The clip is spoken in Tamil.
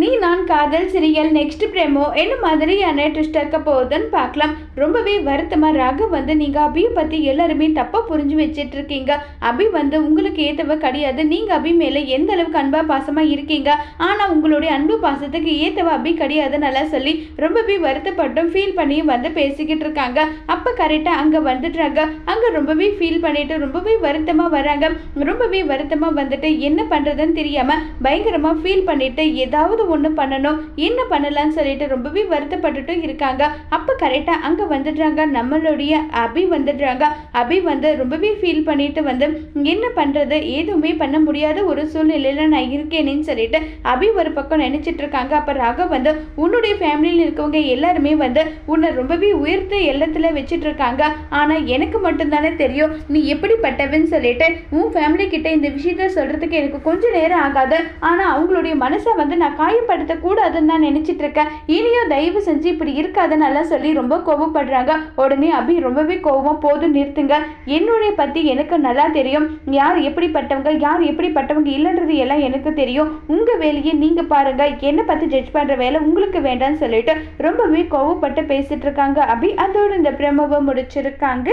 நீ நான் காதல் சிரியல் நெக்ஸ்ட் பிரேமோ என்ன மாதிரியான ட்விஸ்ட் இருக்க போகுதுன்னு பார்க்கலாம். ரொம்பவே வருத்தமா ராகவ் வந்து நீங்க அபியை பத்தி எல்லாருமே தப்பா புரிஞ்சு வச்சிட்டு இருக்கீங்க அபி வந்து உங்களுக்கு ஏத்தவ கிடையாது. நீங்க அபி மேல எந்த அளவுக்கு அன்பா பாசமா இருக்கீங்க? ஆனா உங்களுடைய அன்பு பாசத்துக்கு ஏத்தவ அபி கிடையாது நல்லா சொல்லி ரொம்பவே வருத்தப்பட்டும் ஃபீல் பண்ணி வந்து பேசிக்கிட்டு இருக்காங்க. அப்ப கரெக்டா அங்க வந்துடுறாங்க அங்க ரொம்பவே ஃபீல் பண்ணிட்டு ரொம்பவே வருத்தமா வராங்க. ரொம்பவே வருத்தமா வந்துட்டு என்ன பண்றதுன்னு தெரியாம பயங்கரமா ஃபீல் பண்ணிட்டு ஏதாவது ஒன்று பண்ணணும் என்ன பண்ணலாம்னு சொல்லிட்டு ரொம்பவே வருத்தப்பட்டுட்டும் இருக்காங்க. அப்போ கரெக்டாக அங்கே வந்துடுறாங்க நம்மளுடைய அபி வந்துடுறாங்க. அபி வந்து ரொம்பவே ஃபீல் பண்ணிட்டு வந்து என்ன பண்ணுறது எதுவுமே பண்ண முடியாத ஒரு சூழ்நிலையில் நான் இருக்கேனேன்னு சொல்லிட்டு அபி ஒரு பக்கம் நினச்சிட்டு இருக்காங்க. அப்போ ராகவ் வந்து உன்னுடைய ஃபேமிலியில் இருக்கவங்க எல்லாருமே வந்து உன்னை ரொம்பவே உயர்த்த எல்லத்தில் வச்சுட்டு இருக்காங்க. ஆனால் எனக்கு மட்டும்தானே தெரியும். நீ எப்படிப்பட்டவன்னு சொல்லிட்டு உன் ஃபேமிலி கிட்ட இந்த விஷயத்த சொல்கிறதுக்கு எனக்கு கொஞ்சம் நேரம் ஆகாது. ஆனால் அவங்களுடைய மனசை வந்து நான் காய் கூடாதுன்னு தான் நினச்சிட்டு இருக்கேன். இனியும் தயவு செஞ்சு இப்படி இருக்காதனால சொல்லி ரொம்ப கோவப்படுறாங்க. உடனே அபி ரொம்பவே கோவம். போதும் நிறுத்துங்க. என்னுடைய பற்றி எனக்கு நல்லா தெரியும். யார் எப்படிப்பட்டவங்க யார் எப்படிப்பட்டவங்க இல்லைன்றது எல்லாம் எனக்கு தெரியும். உங்கள் வேலையை நீங்கள் பாருங்க. என்னை பற்றி ஜட்ஜ் பண்ணுற வேலை உங்களுக்கு வேண்டாம்னு சொல்லிட்டு ரொம்பவே கோவப்பட்டு பேசிட்டு இருக்காங்க அபி. அதோட இந்த பிரமவை முடிச்சிருக்காங்க.